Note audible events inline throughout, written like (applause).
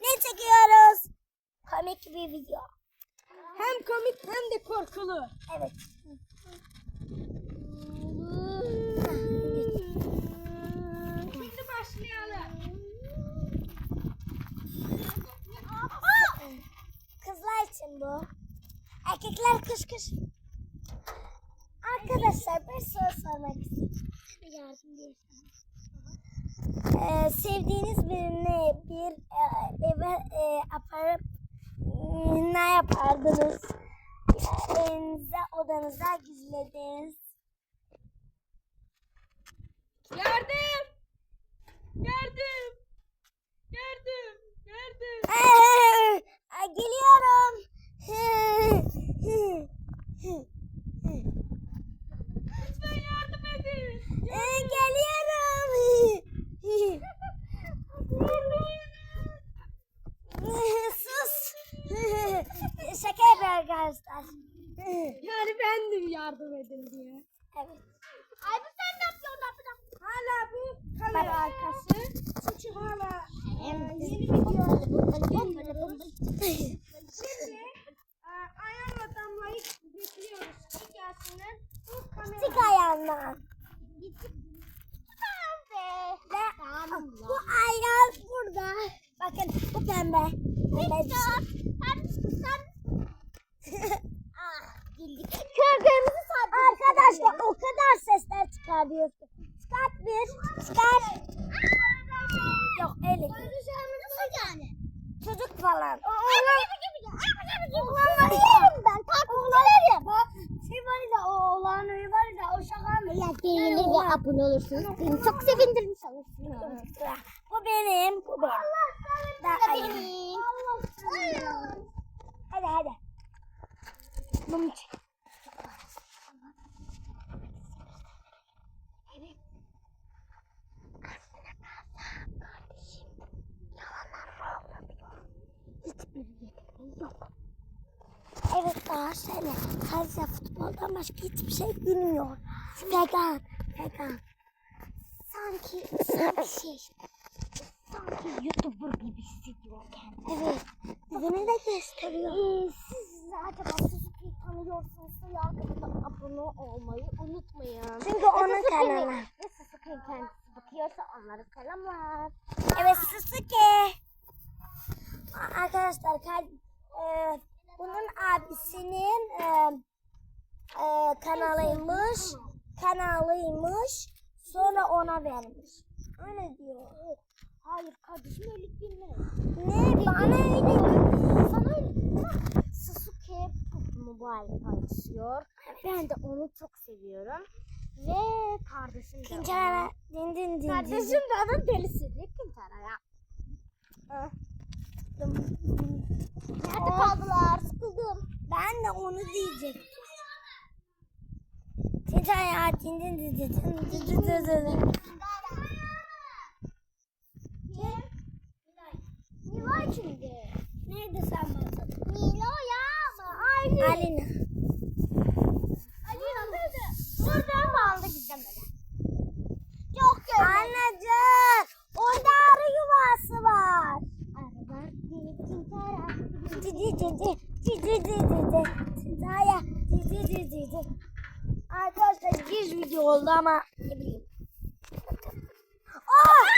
ne çekiyoruz? Komik bir video. Hem komik hem de korkulu. Evet. Şimdi başlayalım. Kızlar için bu. Erkekler kış kış. Arkadaşlar bir soru sormak istiyorum. Bir yardım ediyorsanız. Ee, sevdiğiniz birini bir e, eve e, aparıp e, ne yapardınız? Evinize odanıza gizlediniz. Yardım! Yardım! Yardım! Yardım! Ee, ay, geliyorum. Lütfen yardım edin. Ee, geliyorum. Sus. Şaka yapıyor arkadaşlar. (laughs) Yani bendim yardım edin diye. Evet. Ay bu sen ne yapıyorsun? Hala bu kamera Bak. arkası. Çünkü hala e, yeni video. Şimdi e, ayağımla damlayı bekliyoruz. ki gelsinler. Bu kamera. Çık ayağından. Ve bu ayran burada. Bakın bu pembe. Pembe (laughs) bir şey. Kırkırmızı Arkadaşlar o kadar sesler çıkarıyor. ki. Çıkart bir. Çıkar. Yok öyle değil. Çocuk falan. Oğlanları yerim ben. Takipçilerim. Şey var ya o oğlan var ya o şaka mı? Eğer beğenir ve abone olursanız beni çok sevindirmiş olursunuz. Bu benim. Bu benim. Da, ay. Benim. Hadi hadi. Bunu çek. Evet şöyle sadece futboldan başka hiçbir şey bilmiyor. Vegan, vegan. Sanki, sanki şey, sanki YouTuber gibi hissediyor kendini. Evet, yüzünü de gösteriyor. Ee, siz acaba Suzuki'yi tanıyorsunuz ya arkadaşlar abone olmayı unutmayın. Çünkü onun kanalı. Ve Suzuki'nin kendisi bakıyorsa onlara selamlar. Evet Suzuki. Arkadaşlar kal- e, bunun abisinin e, e, kanalıymış. Kanalıymış. Sonra ona vermiş. Öyle diyor. Hayır kardeşim öyle deme. Ne? Bana öyle bu halde paylaşıyor. Evet. Ben de onu çok seviyorum. Ve kardeşim de Kintara. Din din din. Kardeşim de onun delisi. Ne Kintara ya? Nerede kaldılar? Sıkıldım. Ben de onu diyecektim. Kintara ya. Din din din din din din din din. Nilay şimdi. Nerede sen bana? Nilay. Alina. Alina nerede? Oradan mı aldı gizlemeden? Yok görmedim. Anneciğim. Orada arı yuvası var. Arılar değil Kincara. Cici cici. Cici cici. Cintaya. Cici cici cici. Arkadaşlar bir video oldu ama ne bileyim. Aa!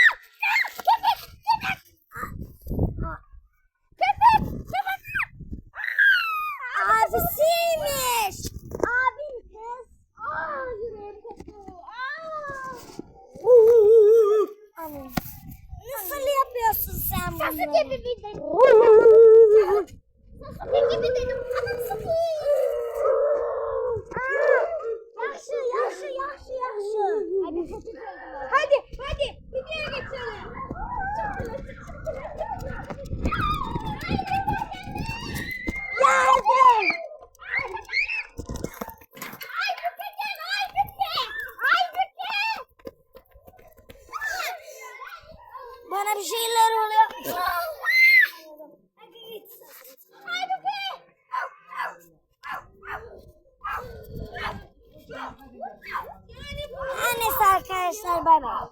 su gibi mi dedim? Su gibi dedim. Anam sıkı. Yaxşı, yaxşı, yaxşı, yaxşı. Hadi, hadi, hadi. Videoya geçelim. Yardım! Bana bir şey 在哪